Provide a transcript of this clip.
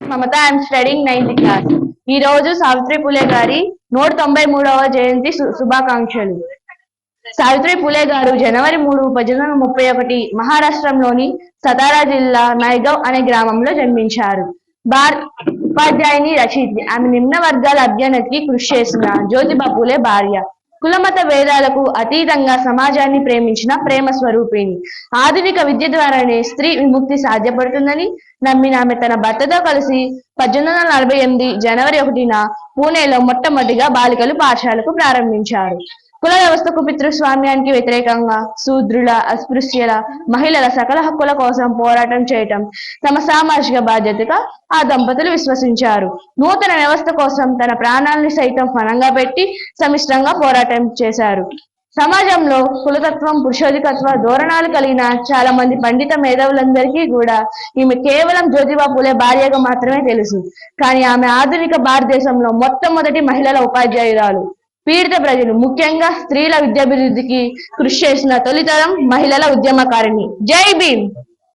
Mamata I'm studying ninth class ఈ రోజు సావిత్రి పులే గారి నూట తొంభై మూడవ జయంతి శుభాకాంక్షలు. సావిత్రి పులే గారు జనవరి మూడు పద్దెనిమిది ముప్పై ఒకటి మహారాష్ట్రంలోని సతారా జిల్లా నైగవ్ అనే గ్రామంలో జన్మించారు. భార్ ఉపాధ్యాయుని రచయిత్రి. ఆమె నిమ్న వర్గాల అభ్యున్నతికి కృషి చేసిన జ్యోతిబా పూలే భార్య. కులమత భేదాలకు అతీతంగా సమాజాన్ని ప్రేమించిన ప్రేమ స్వరూపిణి. ఆధునిక విద్య ద్వారానే స్త్రీ విముక్తి సాధ్యపడుతుందని నమ్మిన ఆమె తన భర్తతో కలిసి పద్దెనిమిది వందల నలభై ఎనిమిది జనవరి ఒకటిన పూణేలో మొట్టమొదటిగా బాలికలు పాఠశాలకు ప్రారంభించారు. కుల వ్యవస్థకు పితృస్వామ్యానికి వ్యతిరేకంగా శూద్రుల అస్పృశ్యుల మహిళల సకల హక్కుల కోసం పోరాటం చేయటం తమ సామాజిక బాధ్యతగా ఆ దంపతులు విశ్వసించారు. నూతన వ్యవస్థ కోసం తన ప్రాణాలని సైతం ఫలంగా పెట్టి సమిష్టంగా పోరాటం చేశారు. సమాజంలో కులతత్వం పురుషోధికత్వ ధోరణాలు కలిగిన చాలా మంది పండిత మేధావులందరికీ కూడా ఈమె కేవలం జ్యోతిబా పూలే భార్యగా మాత్రమే తెలుసు. కానీ ఆమె ఆధునిక భారతదేశంలో మొట్టమొదటి మహిళల ఉపాధ్యాయురాలు. పీడిత ప్రజలు ముఖ్యంగా స్త్రీల విద్యాభివృద్ధికి కృషి చేసిన తొలితరం మహిళల ఉద్యమకారిణి. జై భీమ్!